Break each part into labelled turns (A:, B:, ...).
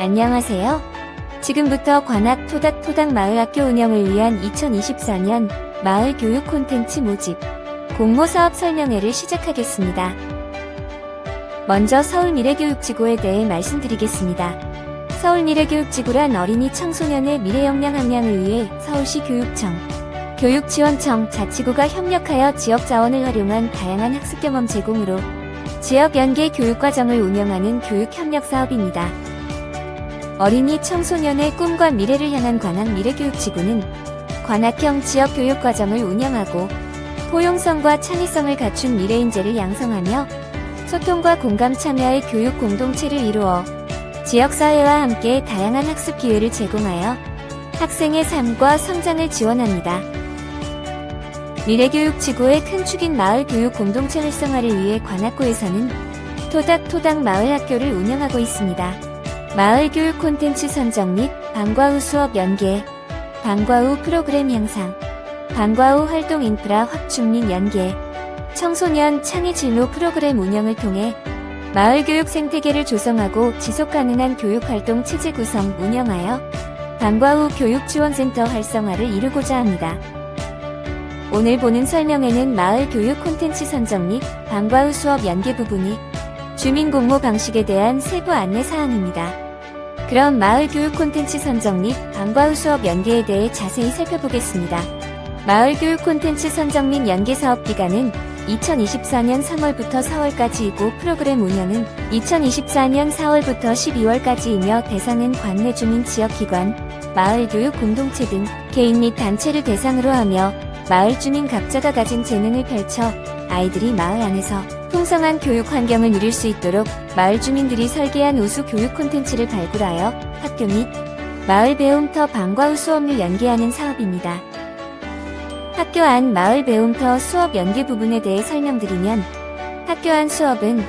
A: 안녕하세요. 지금부터 관악 토닥 토닥 마을학교 운영을 위한 2024년 마을 교육 콘텐츠 모집 공모 사업 설명회를 시작하겠습니다. 먼저 서울미래교육지구에 대해 말씀드리겠습니다. 서울미래교육지구란 어린이 청소년의 미래 역량 함양을 위해 서울시 교육청, 교육지원청, 자치구가 협력하여 지역 자원을 활용한 다양한 학습 경험 제공으로 지역 연계 교육과정을 운영하는 교육 협력 사업입니다. 어린이 청소년의 꿈과 미래를 향한 관악 미래교육지구는 관악형 지역 교육과정을 운영하고 포용성과 창의성을 갖춘 미래 인재를 양성하며 소통과 공감 참여의 교육 공동체를 이루어 지역사회와 함께 다양한 학습 기회를 제공하여 학생의 삶과 성장을 지원합니다. 미래교육지구의 큰 축인 마을 교육 공동체 활성화를 위해 관악구에서는 토닥토닥 마을 학교를 운영하고 있습니다. 마을 교육 콘텐츠 선정 및 방과 후 수업 연계, 방과 후 프로그램 향상, 방과 후 활동 인프라 확충 및 연계, 청소년 창의 진로 프로그램 운영을 통해 마을 교육 생태계를 조성하고 지속 가능한 교육 활동 체제 구성 운영하여 방과 후 교육 지원센터 활성화를 이루고자 합니다. 오늘 보는 설명회는 마을 교육 콘텐츠 선정 및 방과 후 수업 연계 부분이 주민 공모 방식에 대한 세부 안내 사항입니다. 그럼 마을 교육 콘텐츠 선정 및 방과 후 수업 연계에 대해 자세히 살펴보겠습니다. 마을 교육 콘텐츠 선정 및 연계 사업 기간은 2024년 3월부터 4월까지이고 프로그램 운영은 2024년 4월부터 12월까지이며 대상은 관내 주민 지역기관, 마을 교육 공동체 등 개인 및 단체를 대상으로 하며 마을 주민 각자가 가진 재능을 펼쳐 아이들이 마을 안에서 풍성한 교육 환경을 누릴 수 있도록 마을 주민들이 설계한 우수 교육 콘텐츠를 발굴하여 학교 및 마을 배움터 방과 후 수업을 연계하는 사업입니다. 학교 안 마을 배움터 수업 연계 부분에 대해 설명드리면 학교 안 수업은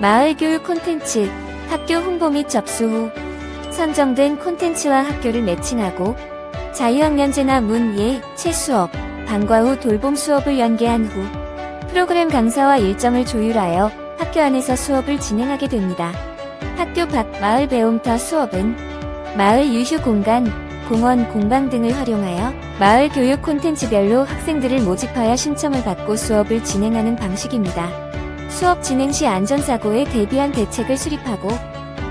A: 마을 교육 콘텐츠, 학교 홍보 및 접수 후 선정된 콘텐츠와 학교를 매칭하고 자유학년제나 문, 예, 체 수업, 방과 후 돌봄 수업을 연계한 후 프로그램 강사와 일정을 조율하여 학교 안에서 수업을 진행하게 됩니다. 학교 밖 마을 배움터 수업은 마을 유휴 공간, 공원, 공방 등을 활용하여 마을 교육 콘텐츠별로 학생들을 모집하여 신청을 받고 수업을 진행하는 방식입니다. 수업 진행 시 안전사고에 대비한 대책을 수립하고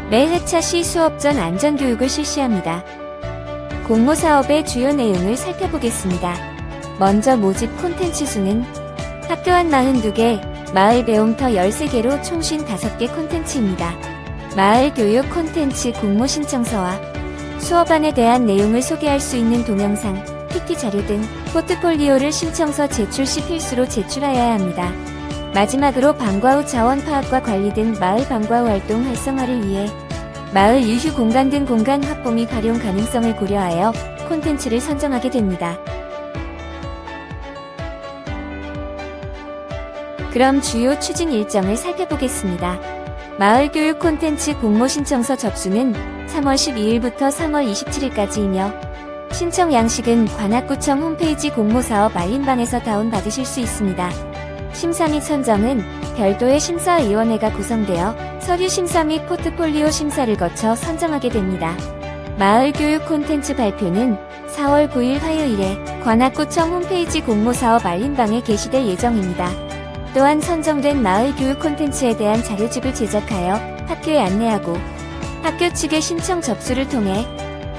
A: 매 회차 시 수업 전 안전교육을 실시합니다. 공모 사업의 주요 내용을 살펴보겠습니다. 먼저 모집 콘텐츠 수는 학교 한 42개, 마을 배움터 13개로 총 55개 콘텐츠입니다. 마을 교육 콘텐츠 공모 신청서와 수업안에 대한 내용을 소개할 수 있는 동영상, PT 자료 등 포트폴리오를 신청서 제출 시 필수로 제출하여야 합니다. 마지막으로 방과 후 자원 파악과 관리 등 마을 방과 후 활동 활성화를 위해 마을 유휴 공간 등 공간 확보 및 활용 가능성을 고려하여 콘텐츠를 선정하게 됩니다. 그럼 주요 추진 일정을 살펴보겠습니다. 마을 교육 콘텐츠 공모 신청서 접수는 3월 12일부터 3월 27일까지이며 신청 양식은 관악구청 홈페이지 공모사업 알림방에서 다운받으실 수 있습니다. 심사 및 선정은 별도의 심사위원회가 구성되어 서류 심사 및 포트폴리오 심사를 거쳐 선정하게 됩니다. 마을 교육 콘텐츠 발표는 4월 9일 화요일에 관악구청 홈페이지 공모사업 알림방에 게시될 예정입니다. 또한 선정된 마을 교육 콘텐츠에 대한 자료집을 제작하여 학교에 안내하고 학교 측의 신청 접수를 통해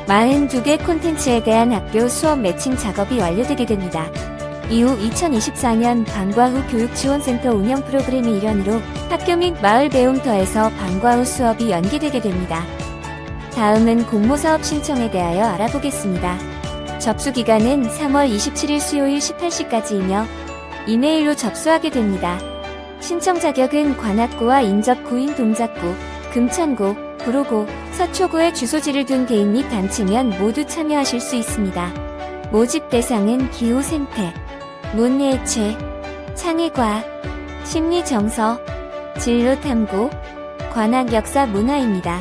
A: 42개 콘텐츠에 대한 학교 수업 매칭 작업이 완료되게 됩니다. 이후 2024년 방과 후 교육지원센터 운영 프로그램의 일환으로 학교 및 마을 배움터에서 방과 후 수업이 연계되게 됩니다. 다음은 공모사업 신청에 대하여 알아보겠습니다. 접수 기간은 3월 27일 수요일 18시까지이며 이메일로 접수하게 됩니다. 신청 자격은 관악구와 인접 구인 동작구, 금천구, 구로구, 서초구의 주소지를 둔 개인 및 단체면 모두 참여하실 수 있습니다. 모집 대상은 기후 생태, 문예체, 창의과학, 심리정서, 진로탐구, 관악 역사 문화입니다.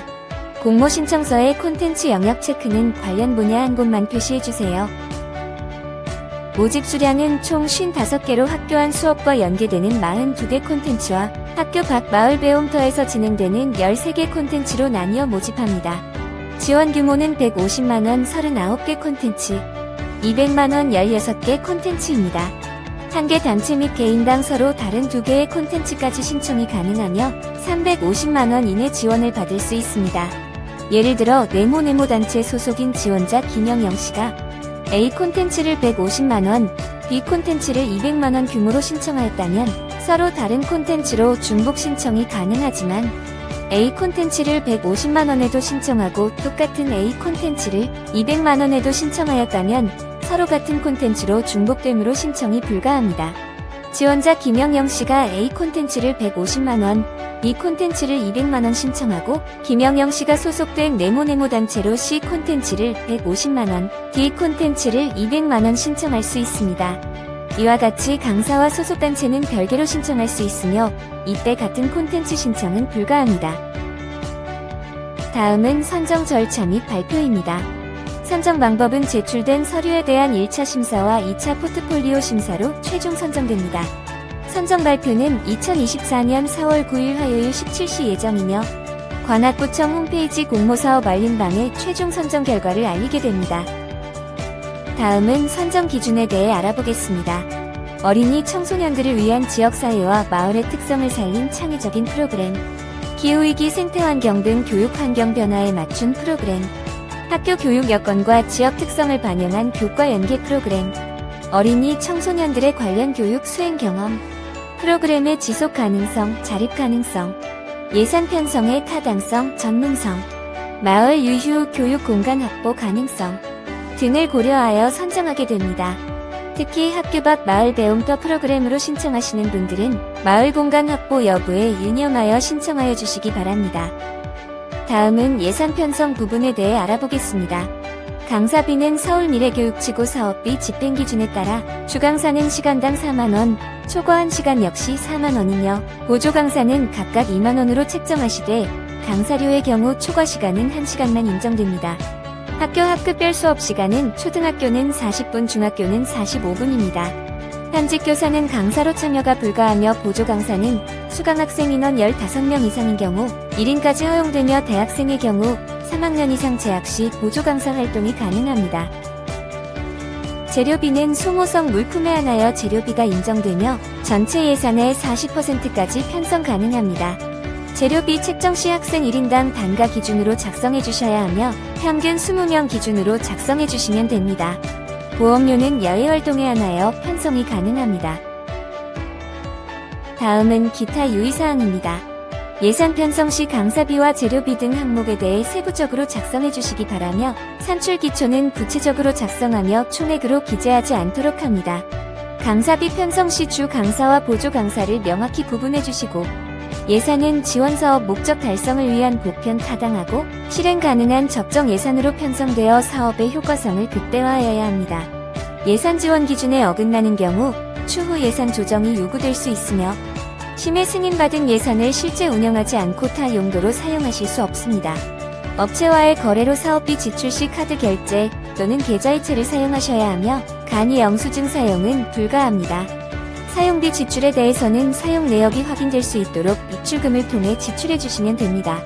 A: 공모 신청서의 콘텐츠 영역 체크는 관련 분야 한 곳만 표시해주세요. 모집 수량은 총 55개로 학교 안 수업과 연계되는 42개 콘텐츠와 학교 밖 마을 배움터에서 진행되는 13개 콘텐츠로 나뉘어 모집합니다. 지원 규모는 150만원 39개 콘텐츠, 200만원 16개 콘텐츠입니다. 한 개 단체 및 개인당 서로 다른 두 개의 콘텐츠까지 신청이 가능하며 350만원 이내 지원을 받을 수 있습니다. 예를 들어 네모네모 단체 소속인 지원자 김영영 씨가 A 콘텐츠를 150만원, B 콘텐츠를 200만원 규모로 신청하였다면 서로 다른 콘텐츠로 중복 신청이 가능하지만 A 콘텐츠를 150만원에도 신청하고 똑같은 A 콘텐츠를 200만원에도 신청하였다면 서로 같은 콘텐츠로 중복됨으로 신청이 불가합니다. 지원자 김영영 씨가 A 콘텐츠를 150만원, B 콘텐츠를 200만원 신청하고 김영영 씨가 소속된 네모네모 단체로 C 콘텐츠를 150만원, D 콘텐츠를 200만원 신청할 수 있습니다. 이와 같이 강사와 소속 단체는 별개로 신청할 수 있으며 이때 같은 콘텐츠 신청은 불가합니다. 다음은 선정 절차 및 발표입니다. 선정 방법은 제출된 서류에 대한 1차 심사와 2차 포트폴리오 심사로 최종 선정됩니다. 선정 발표는 2024년 4월 9일 화요일 17시 예정이며 관악구청 홈페이지 공모사업 알림방에 최종 선정 결과를 알리게 됩니다. 다음은 선정 기준에 대해 알아보겠습니다. 어린이 청소년들을 위한 지역사회와 마을의 특성을 살린 창의적인 프로그램, 기후위기 생태환경 등 교육 환경 변화에 맞춘 프로그램, 학교 교육 여건과 지역 특성을 반영한 교과 연계 프로그램, 어린이 청소년들의 관련 교육 수행 경험, 프로그램의 지속 가능성, 자립 가능성, 예산 편성의 타당성, 전문성, 마을 유휴 교육 공간 확보 가능성 등을 고려하여 선정하게 됩니다. 특히 학교 밖 마을 배움터 프로그램으로 신청하시는 분들은 마을 공간 확보 여부에 유념하여 신청하여 주시기 바랍니다. 다음은 예산 편성 부분에 대해 알아보겠습니다. 강사비는 서울 미래교육지구 사업비 집행 기준에 따라 주강사는 시간당 4만원, 초과 1시간 역시 4만원이며 보조 강사는 각각 2만원으로 책정하시되 강사료의 경우 초과 시간은 1시간만 인정됩니다. 학교 학급별 수업 시간은 초등학교는 40분, 중학교는 45분입니다. 현직 교사는 강사로 참여가 불가하며 보조 강사는 수강 학생 인원 15명 이상인 경우 1인까지 허용되며 대학생의 경우 3학년 이상 재학 시 보조 강사 활동이 가능합니다. 재료비는 소모성 물품에 한하여 재료비가 인정되며 전체 예산의 40%까지 편성 가능합니다. 재료비 책정 시 학생 1인당 단가 기준으로 작성해 주셔야 하며 평균 20명 기준으로 작성해 주시면 됩니다. 보험료는 야외 활동에 한하여 편성이 가능합니다. 다음은 기타 유의사항입니다. 예산 편성 시 강사비와 재료비 등 항목에 대해 세부적으로 작성해 주시기 바라며 산출 기초는 구체적으로 작성하며 총액으로 기재하지 않도록 합니다. 강사비 편성 시 주 강사와 보조 강사를 명확히 구분해 주시고 예산은 지원 사업 목적 달성을 위한 보편 타당하고 실행 가능한 적정 예산으로 편성되어 사업의 효과성을 극대화하여야 합니다. 예산 지원 기준에 어긋나는 경우 추후 예산 조정이 요구될 수 있으며 심의 승인받은 예산을 실제 운영하지 않고 타 용도로 사용하실 수 없습니다. 업체와의 거래로 사업비 지출 시 카드 결제 또는 계좌이체를 사용하셔야 하며 간이 영수증 사용은 불가합니다. 사용비 지출에 대해서는 사용 내역이 확인될 수 있도록 입출금을 통해 지출해 주시면 됩니다.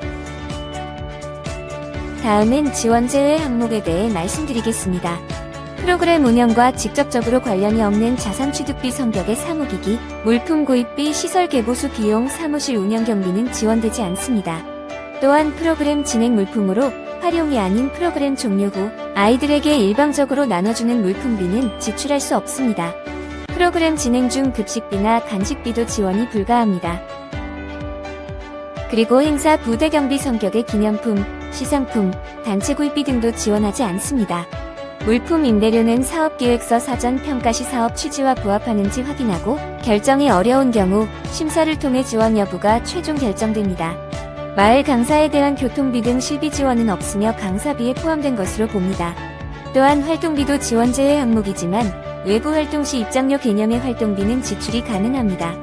A: 다음은 지원 제외 항목에 대해 말씀드리겠습니다. 프로그램 운영과 직접적으로 관련이 없는 자산 취득비 성격의 사무기기, 물품 구입비, 시설 개보수 비용, 사무실 운영 경비는 지원되지 않습니다. 또한 프로그램 진행 물품으로 활용이 아닌 프로그램 종료 후 아이들에게 일방적으로 나눠주는 물품비는 지출할 수 없습니다. 프로그램 진행 중 급식비나 간식비도 지원이 불가합니다. 그리고 행사 부대 경비 성격의 기념품, 시상품, 단체 구입비 등도 지원하지 않습니다. 물품 임대료는 사업계획서 사전 평가 시 사업 취지와 부합하는지 확인하고 결정이 어려운 경우 심사를 통해 지원 여부가 최종 결정됩니다. 마을 강사에 대한 교통비 등 실비 지원은 없으며 강사비에 포함된 것으로 봅니다. 또한 활동비도 지원 제외 항목이지만 외부 활동 시 입장료 개념의 활동비는 지출이 가능합니다.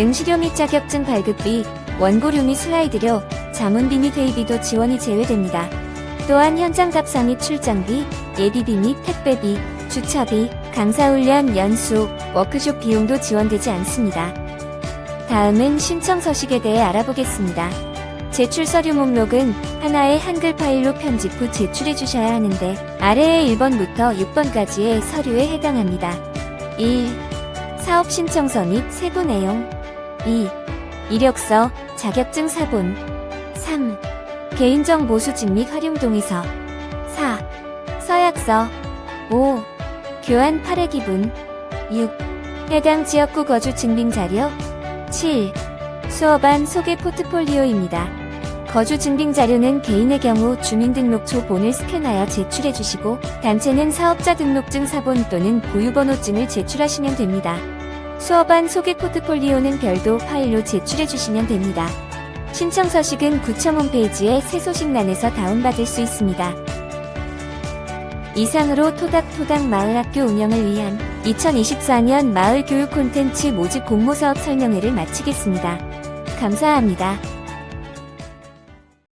A: 응시료 및 자격증 발급비, 원고료 및 슬라이드료, 자문비 및 회의비도 지원이 제외됩니다. 또한 현장 답사 및 출장비, 예비비 및 택배비, 주차비, 강사 훈련, 연수, 워크숍 비용도 지원되지 않습니다. 다음은 신청 서식에 대해 알아보겠습니다. 제출 서류 목록은 하나의 한글 파일로 편집 후 제출해 주셔야 하는데 아래의 1번부터 6번까지의 서류에 해당합니다. 1. 사업 신청서 및 세부 내용 2. 이력서, 자격증 사본 3. 개인정보 수집 및 활용 동의서 4. 서약서 5. 교환 8회 기분 6. 해당 지역구 거주 증빙 자료 7. 수업안 소개 포트폴리오입니다. 거주 증빙 자료는 개인의 경우 주민등록초 본을 스캔하여 제출해 주시고 단체는 사업자 등록증 사본 또는 보유번호증을 제출하시면 됩니다. 수업안 소개 포트폴리오는 별도 파일로 제출해 주시면 됩니다. 신청 서식은 구청 홈페이지의 새 소식란에서 다운받을 수 있습니다. 이상으로 토닥토닥 마을학교 운영을 위한 2024년 마을 교육 콘텐츠 모집 공모사업 설명회를 마치겠습니다. 감사합니다.